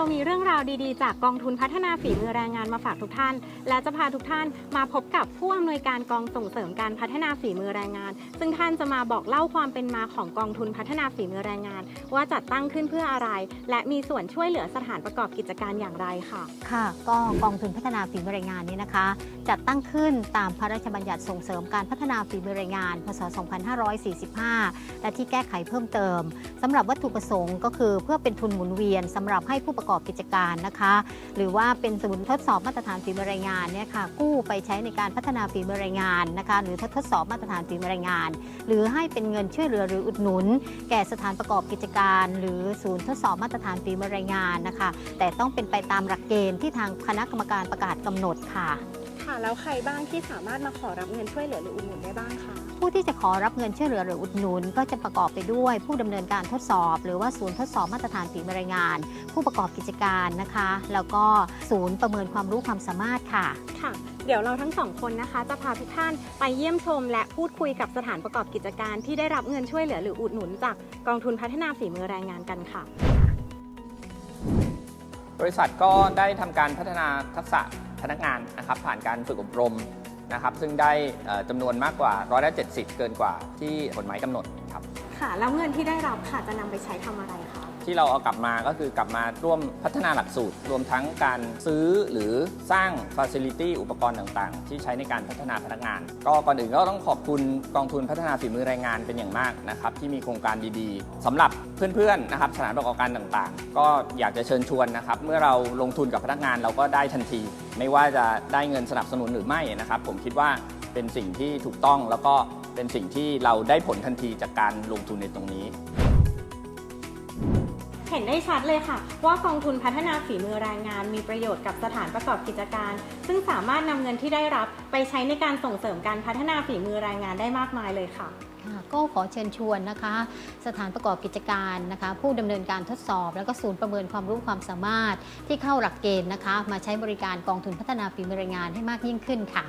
เรามีเรื่องราวดีๆ จากกองทุนพัฒนาฝีมือแรงงานมาฝากทุกท่าน และจะพาทุกท่านมาพบกับผู้อำนวยการกองส่งเสริมการพัฒนาฝีมือแรงงาน ซึ่งท่านจะมาบอกเล่าความเป็นมาของกองทุนพัฒนาฝีมือแรงงาน ว่าจัดตั้งขึ้นเพื่ออะไร และมีส่วนช่วยเหลือสถานประกอบกิจการอย่างไรค่ะ ค่ะ ก็กองทุนพัฒนาฝีมือแรงงานนี้นะคะ จัดตั้งขึ้นตามพระราชบัญญัติส่งเสริมการพัฒนาฝีมือแรงงาน พศ 2545 และที่แก้ไขเพิ่มเติมสำหรับวัตถุประสงค์ก็คือเพื่อเป็นทุนหมุนเวียนสำหรับให้ผู้ประกอบกิจการนะคะ หรือว่าเป็นศูนย์ทดสอบมาตรฐานฝีมือแรงงานเนี่ยค่ะกู้ไปใช้ในการพัฒนาฝีมือแรงงานนะคะ หรือทดสอบมาตรฐานฝีมือแรงงาน หรือให้เป็นเงินช่วยเหลือหรืออุดหนุน แก่สถานประกอบกิจการ หรือศูนย์ทดสอบมาตรฐานฝีมือแรงงานนะคะ แต่ต้องเป็นไปตามหลักเกณฑ์ที่ทางคณะกรรมการประกาศกำหนดค่ะ ค่ะ แล้วใครบ้างที่สามารถมาขอรับเงินช่วยเหลือหรืออุดหนุนได้บ้างคะ ผู้ที่จะขอรับเงินช่วยเหลือหรืออุดหนุน ก็จะประกอบไปด้วยผู้ดำเนินการทดสอบ หรือว่าศูนย์ทดสอบมาตรฐานฝีมือแรงงาน ผู้ประกอบกิจการนะคะ แล้วก็ศูนย์ประเมินความรู้ความสามารถค่ะ ค่ะ เดี๋ยวเราทั้งสองคนนะคะ จะพาทุกท่านไปเยี่ยมชม และพูดคุยกับสถานประกอบกิจการที่ได้รับเงินช่วยเหลือหรืออุดหนุน จากกองทุนพัฒนาฝีมือแรงงานกันค่ะ บริษัทก็ได้ทำการพัฒนาทักษะ พนักงานนะครับผ่านการฝึกอบรมนะครับซึ่งได้จำนวนมากกว่าร้อยละ70 เกินกว่าที่กฎหมายกำหนด ค่ะ แล้วเงินที่ได้รับค่ะจะนำไปใช้ทำอะไรคะ ที่เราเอากลับมาก็คือกลับมาร่วมพัฒนาหลักสูตร รวมทั้งการซื้อหรือสร้าง Facility อุปกรณ์ต่างๆ ที่ใช้ในการพัฒนาพนักงาน ก็ก่อนอื่นก็ต้องขอบคุณกองทุนพัฒนาฝีมือแรงงานเป็นอย่างมากนะครับที่มีโครงการดีๆสำหรับเพื่อนๆนะครับสถานประกอบการต่างๆ ก็อยากจะเชิญชวนนะครับเมื่อเราลงทุนกับพนักงานเราก็ได้ทันที ไม่ว่าจะได้เงินสนับสนุนหรือไม่นะครับผมคิดว่าเป็นสิ่งที่ถูกต้องแล้วก็ เป็นสิ่งที่เราได้ผลทันทีจากการลงทุนในตรงนี้ เห็นได้ชัดเลยค่ะ ว่ากองทุนพัฒนาฝีมือแรงงานมีประโยชน์กับสถานประกอบกิจการ ซึ่งสามารถนำเงินที่ได้รับไปใช้ในการส่งเสริมการพัฒนาฝีมือแรงงานได้มากมายเลยค่ะ ค่ะก็ขอเชิญชวนนะคะ สถานประกอบกิจการนะคะ ผู้ดำเนินการทดสอบ แล้วก็ศูนย์ประเมินความรู้ความสามารถที่เข้าหลักเกณฑ์นะคะ มาใช้บริการกองทุนพัฒนาฝีมือแรงงานให้มากยิ่งขึ้นค่ะ